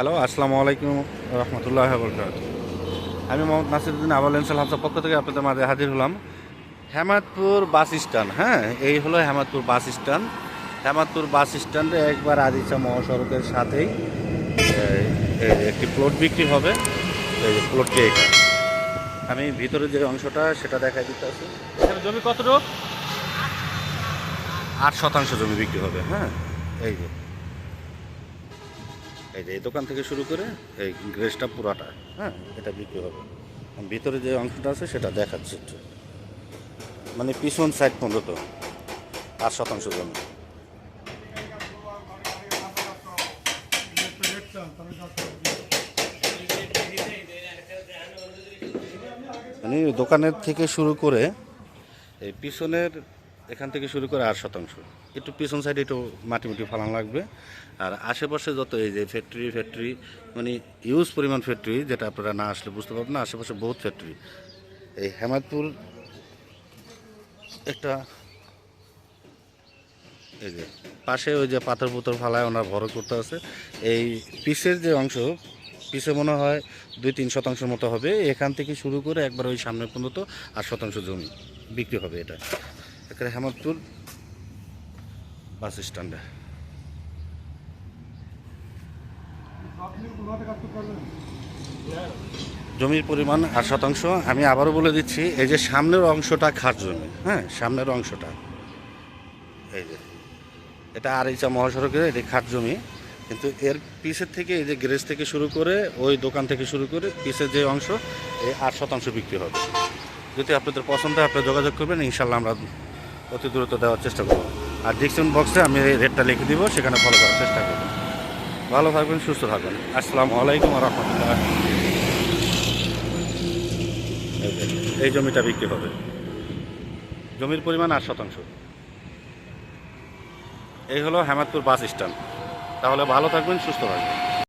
Hello আসসালামু আলাইকুম রহমতুল্লাহ বরকাত আমি মোহাম্মদ নাসিরুদ্দিন আবাল ইনসাল হামসার পক্ষ থেকে আপনাদের মাঝে হাজির হলাম। হেমাদপুর বাস স্ট্যান্ড হ্যাঁ এই হলো Hemadpur bus stand. Hemadpur bus স্ট্যান্ডে একবার আদিচা মহাসড়কের সাথেই একটি প্লট বিক্রি হবে। এই যে প্লটটি এইটা আমি ভিতরে যে অংশটা সেটা দেখা দিতে এখানে জমি কতটুক? আট শতাংশ জমি বিক্রি হবে হ্যাঁ এই যে। এই যে এই দোকান থেকে শুরু করে এই গ্রেসটা পুরাটা হ্যাঁ এটা বিক্রি হবে। ভিতরে যে অংশটা আছে সেটা দেখাচ্ছে একটু। মানে পিছন সাইড পর্যন্ত আট শতাংশ জমি। মানে দোকানের থেকে শুরু করে এই পিছনের এখান থেকে শুরু করে আট শতাংশ। একটু পিছন সাইডে একটু মাটি মুটি ফালান লাগবে। আর আশেপাশে যত এই যে ফ্যাক্টরি ফ্যাক্টরি মানে ইউজ পরিমাণ ফ্যাক্টরি যেটা আপনারা না আসলে বুঝতে পারবেন না, আশেপাশে বহুত ফ্যাক্টরি এই হেমাদপুর একটা, এই যে পাশে ওই যে পাথর পুতর ফালায় ওনার ভর করতে আছে। এই পিসের যে অংশ, পিসে মনে হয় দুই তিন শতাংশের মতো হবে। এখান থেকে শুরু করে একবার ওই সামনে পর্যন্ত আট শতাংশ জমি বিক্রি হবে এটা। এখানে হেমাদপুর বাস স্ট্যান্ডে। জমির পরিমাণ আট শতাংশ। আমি আবারও বলে দিচ্ছি, এই যে সামনের অংশটা খাট জমি হ্যাঁ সামনের অংশটা। এই যে, এটা আড়াইচা মহাসড়কের এটি খাট জমি, কিন্তু এর পিসের থেকে, এই যে গ্যারেজ থেকে শুরু করে, ওই দোকান থেকে শুরু করে পিসের যে অংশ, এই আট শতাংশ বিক্রি হবে। যদি আপনাদের পছন্দ হয়, আপনি যোগাযোগ করবেন ইনশাল্লাহ আমরা অতি দ্রুত দেওয়ার চেষ্টা করব। আর ডিসক্রিপশন বক্সে আমি রেটটা লিখে দিব, সেখানে ফলো করার চেষ্টা করবেন ভালো থাকবেন, সুস্থ থাকবেন। আসসালামু আলাইকুম রহমতুল্লাহ। এই জমিটা বিক্রি হবে। জমির পরিমাণ আট শতাংশ। এই হলো হেমাদপুর বাস স্ট্যান্ড তাহলে ভালো থাকবেন, সুস্থ থাকবেন।